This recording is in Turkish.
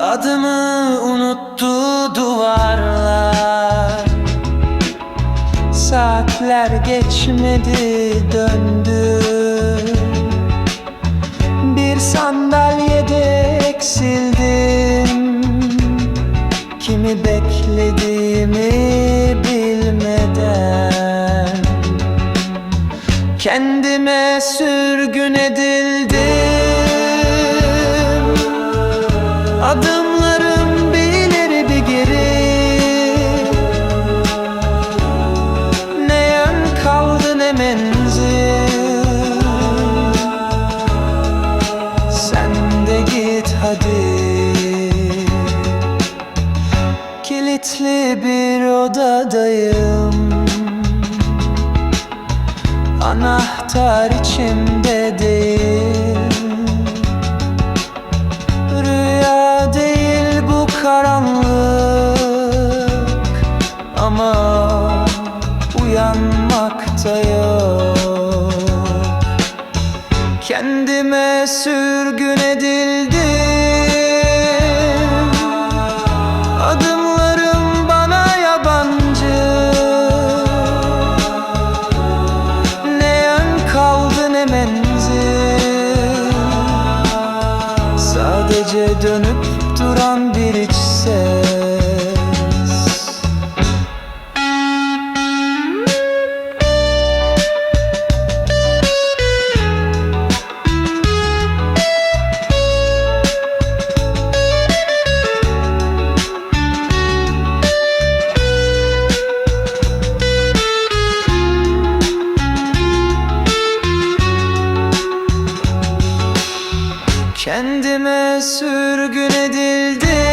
Adımı unuttu duvarlar. Saatler geçmedi döndü. Bir sandalyede eksildim. Kimi beklediğimi bilmeden. Kendime sürgün edildim. Adımlarım bir odadayım. Anahtar içimde değil. Rüya değil bu karanlık. Ama uyanmakta yok Kendime sürgün edildim dönüp duran bir Kendime sürgün edildim.